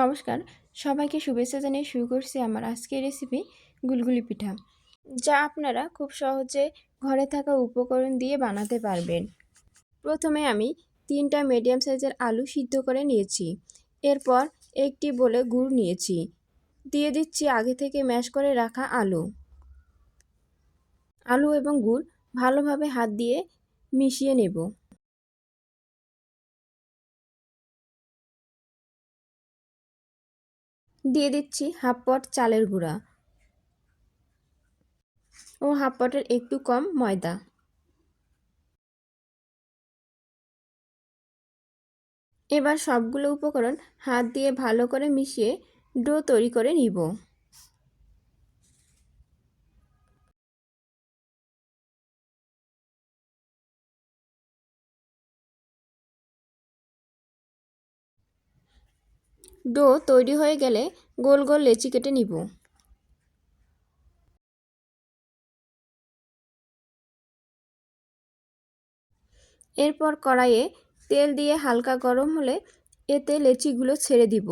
নমস্কার, সবাইকে শুভেচ্ছা জানিয়ে শুরু করছি আমার আজকের রেসিপি গুলগুলি পিঠা, যা আপনারা খুব সহজে ঘরে থাকা উপকরণ দিয়ে বানাতে পারবেন। প্রথমে আমি তিনটা মিডিয়াম সাইজের আলু সিদ্ধ করে নিয়েছি, এরপর একটি বলে গুড় নিয়েছি, দিয়ে দিচ্ছি আগে থেকে ম্যাশ করে রাখা আলু। আলু এবং গুড় ভালোভাবে হাত দিয়ে মিশিয়ে নেব। দিয়ে দিচ্ছি হাফ পট চালের গুঁড়া ও হাফ পটের একটু কম ময়দা। এবার সবগুলো উপকরণ হাত দিয়ে ভালো করে মিশিয়ে ডো তৈরি করে নিব। ডো তৈরি হয়ে গেলে গোল গোল লেচি কেটে নিব। এরপর কড়াইয়ে তেল দিয়ে হালকা গরম হলে এতে লেচিগুলো ছেড়ে দিব।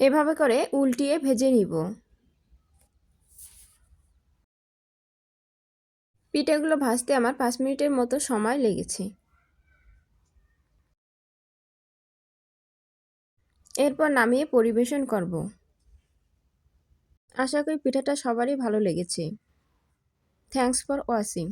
এভাবে করে উল্টিয়ে ভেজে নিব। পিঠাগুলো ভাজতে আমার পাঁচ মিনিটের মতো সময় লেগেছে। এরপর নামিয়ে পরিবেশন করব। আশা করি পিঠাটা সবারই ভালো লেগেছে। Thanks for watching